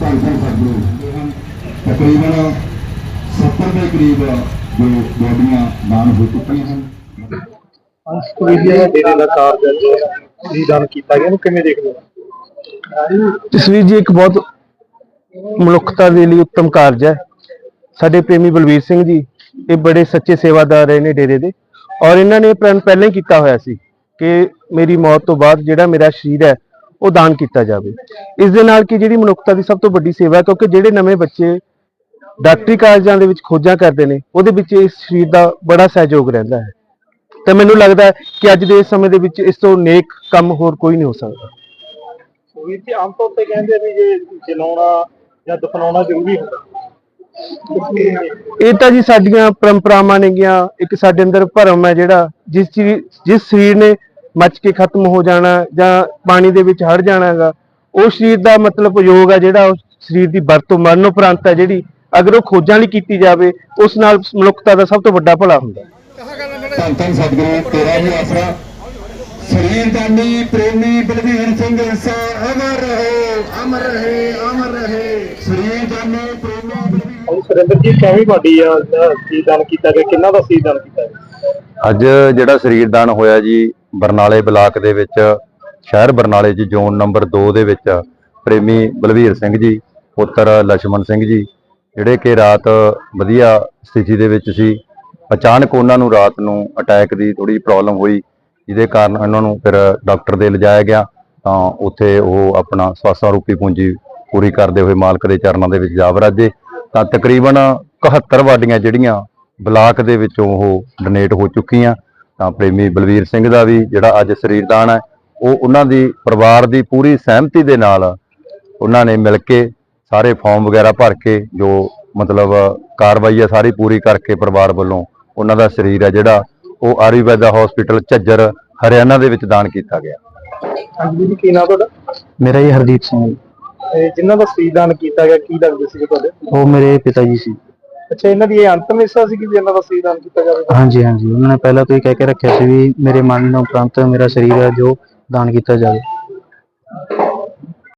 ਧੰਨ ਧੰਨ ਸਤਿਗੁਰੂ ਤਕਰੀਬਨ 70 ਦੇ ਕਰੀਬ ਜੋ ਬੋਡੀਆਂ ਦਾਨ ਹੋ ਚੁੱਕੀਆਂ ਹਨ ਅੰਸਕਰੀਆ ਡੇਰੇ ਦਾ ਕਾਰਜ ਅੱਜ ਦਾਨ ਕੀਤਾ ਗਿਆ ਉਹਨੂੰ ਕਿਵੇਂ ਦੇਖਦੇ ਹੋ ਤਸਵੀਰ ਜੀ ਇੱਕ ਬਹੁਤ ਮਨੁੱਖਤਾ ਦੇ ਲਈ ਉੱਤਮ ਕਾਰਜ ਹੈ। ਸਾਡੇ ਪ੍ਰੇਮੀ ਬਲਵੀਰ ਸਿੰਘ ਜੀ ਇਹ ਬੜੇ ਸੱਚੇ ਸੇਵਾਦਾਰ ਰਹੇ ਨੇ ਡੇਰੇ ਦੇ। ਔਰ ਇਹਨਾਂ ਨੇ ਪ੍ਰਣ ਪਹਿਲਾਂ ਹੀ ਕੀਤਾ ਹੋਇਆ ਸੀ ਕਿ ਮੇਰੀ ਮੌਤ ਤੋਂ ਬਾਅਦ ਜਿਹੜਾ ਮੇਰਾ ਸਰੀਰ ਹੈ, ਉਹ ਦਾਨ ਕੀਤਾ ਜਾਵੇ। ਇਸ ਦੇ ਨਾਲ ਕਿ ਜਿਹੜੀ ਮਨੁੱਖਤਾ ਦੀ ਸਭ ਤੋਂ ਵੱਡੀ ਸੇਵਾ ਹੈ, ਕਿਉਂਕਿ ਜਿਹੜੇ ਨਵੇਂ ਬੱਚੇ ਡਾਕਟਰੀ ਕਾਲਜਾਂ ਦੇ ਵਿੱਚ ਖੋਜਾਂ ਕਰਦੇ ਨੇ, ਉਹਦੇ ਵਿੱਚ ਇਸ ਸਰੀਰ ਦਾ ਬੜਾ ਸਹਿਯੋਗ ਰਹਿੰਦਾ ਹੈ। ਤੇ ਮੈਨੂੰ ਲੱਗਦਾ ਹੈ ਕਿ ਅੱਜ ਦੇ ਇਸ ਸਮੇਂ ਦੇ ਵਿੱਚ ਇਸ ਤੋਂ ਨੇਕ ਕੰਮ ਹੋਰ ਕੋਈ ਨਹੀਂ ਹੋ ਸਕਦਾ। ਵੀਰ ਜੀ, ਆਮ ਤੌਰ ਤੇ ਕਹਿੰਦੇ ਵੀ ਜੇ ਜਲਾਉਣਾ ਜਾਂ ਦਫਨਾਉਣਾ ਜ਼ਰੂਰੀ ਹੁੰਦਾ। ਇਹ ਤਾਂ ਜੀ ਸਾਡੀਆਂ ਪਰੰਪਰਾਵਾਂ ਨੇਗੀਆਂ ਇੱਕ ਸਾਡੇ ਅੰਦਰ ਭਰਮ ਹੈ ਜਿਹੜਾ, ਜਿਸ ਜਿਸ ਸਰੀਰ ਨੇ ਮੱਚ ਕੇ ਖਤਮ ਹੋ ਜਾਣਾ ਜਾਂ ਪਾਣੀ ਦੇ ਵਿੱਚ ਹੜ ਜਾਣਾਗਾ ਉਹ ਸਰੀਰ ਦਾ ਮਤਲਬ ਯੋਗ ਹੈ ਜਿਹੜਾ ਉਸ ਸਰੀਰ ਦੀ ਵਰਤੋਂ ਮਰਨ ਉਪਰੰਤ ਹੈ ਜਿਹੜੀ ਅਗਰ ਉਹ ਖੋਜਾਂ ਲਈ ਕੀਤੀ ਜਾਵੇ, ਉਸ ਨਾਲ ਮਨੁੱਖਤਾ ਦਾ ਸਭ ਤੋਂ ਵੱਡਾ ਭਲਾ ਹੁੰਦਾ। ਧੰਨ ਧੰਨ ਸਤਿਗੁਰੂ, ਤੇਰਾ ਹੀ ਆਸਰਾ। ਸਰੀਰ ਦਾਨੀ ਪ੍ਰੇਮੀ ਬਲਵੀਰ ਸਿੰਘ ਸਾ ਅਮਰ ਰਹੇ ਅਮਰ ਰਹੇ ਅਮਰ ਰਹੇ। ਸਰੀਰ ਦਾਨੀ ਪ੍ਰੇਮੀ ਅੱਜ ਜਿਹੜਾ ਸਰੀਰ ਦਾਨ ਹੋਇਆ ਜੀ, ਬਰਨਾਲੇ ਬਲਾਕ ਦੇ ਵਿੱਚ, ਸ਼ਹਿਰ ਬਰਨਾਲੇ 'ਚ ਜ਼ੋਨ ਨੰਬਰ 2 ਦੇ ਵਿੱਚ, ਪ੍ਰੇਮੀ ਬਲਵੀਰ ਸਿੰਘ ਜੀ, ਪੁੱਤਰ ਲਛਮਣ ਸਿੰਘ ਜੀ, ਜਿਹੜੇ ਕਿ ਰਾਤ ਵਧੀਆ ਸਥਿਤੀ ਦੇ ਵਿੱਚ ਸੀ। ਅਚਾਨਕ ਉਹਨਾਂ ਨੂੰ ਰਾਤ ਨੂੰ ਅਟੈਕ ਦੀ ਥੋੜੀ ਪ੍ਰੋਬਲਮ ਹੋਈ, ਜਿਹਦੇ ਕਾਰਨ ਉਹਨਾਂ ਨੂੰ ਫਿਰ ਡਾਕਟਰ ਦੇ ਲਿਜਾਇਆ ਗਿਆ। ਤਾਂ ਉੱਥੇ ਉਹ ਆਪਣਾ ਸਵਾਸਾਂ ਰੂਪੀ ਪੂੰਜੀ ਪੂਰੀ ਕਰਦੇ ਹੋਏ ਮਾਲਕ ਦੇ ਚਰਨਾਂ ਦੇ ਵਿੱਚ ਜਾ ਵਰਾਜੇ। ਤਾਂ ਤਕਰੀਬਨ 71 ਵਾਡੀਆਂ ਜਿਹੜੀਆਂ ਬਲਾਕ ਦੇ ਵਿੱਚੋਂ ਉਹ ਡੋਨੇਟ ਹੋ ਚੁੱਕੀਆਂ। ਤਾਂ ਪ੍ਰੇਮੀ ਬਲਵੀਰ ਸਿੰਘ ਦਾ ਵੀ ਜਿਹੜਾ ਅੱਜ ਸਰੀਰ ਦਾਨ ਹੈ ਉਹ ਉਹਨਾਂ ਦੀ ਪਰਿਵਾਰ ਦੀ ਪੂਰੀ ਸਹਿਮਤੀ ਦੇ ਨਾਲ ਉਹਨਾਂ ਨੇ ਮਿਲ ਕੇ ਸਾਰੇ ਫਾਰਮ ਵਗੈਰਾ ਭਰ ਕੇ ਜੋ ਮਤਲਬ ਕਾਰਵਾਈ ਹੈ ਸਾਰੀ ਪੂਰੀ ਕਰਕੇ ਪਰਿਵਾਰ ਵੱਲੋਂ ਉਹਨਾਂ ਦਾ ਸਰੀਰ ਹੈ ਜਿਹੜਾ ਉਹ ਆਯੁਰਵੈਦਾ ਹਸਪੀਟਲ ਝੱਜਰ ਹਰਿਆਣਾ ਦੇ ਵਿੱਚ ਦਾਨ ਕੀਤਾ ਗਿਆ। ਹਾਂਜੀ ਵੀਰ ਜੀ ਕੀ ਨਾਮ ਤੁਹਾਡਾ? ਮੇਰਾ ਜੀ ਹਰਦੀਪ ਸਿੰਘ ਇਹ ਜਿਨ੍ਹਾਂ ਦਾ ਸੀ ਦਾਨ ਕੀਤਾ ਗਿਆ ਕੀ ਲੱਗਦੇ ਸੀ ਤੁਹਾਡੇ? ਉਹ ਮੇਰੇ ਪਿਤਾ ਜੀ ਸੀ। ਅੱਛਾ ਇਹਨਾਂ ਦੀ ਇਹ ਅੰਤਮ ਇੱਛਾ ਸੀ ਕਿ ਵੀ ਇਹਨਾਂ ਦਾ ਸੀ ਦਾਨ ਕੀਤਾ ਜਾਵੇ? ਹਾਂਜੀ ਹਾਂਜੀ। ਉਹਨਾਂ ਨੇ ਪਹਿਲਾਂ ਤੋਂ ਹੀ ਕਹਿ ਕੇ ਰੱਖਿਆ ਸੀ ਵੀ ਮੇਰੇ ਮਰਨ ਉਪਰੰਤ ਮੇਰਾ ਸਰੀਰ ਹੈ ਜੋ ਦਾਨ ਕੀਤਾ ਜਾਵੇ।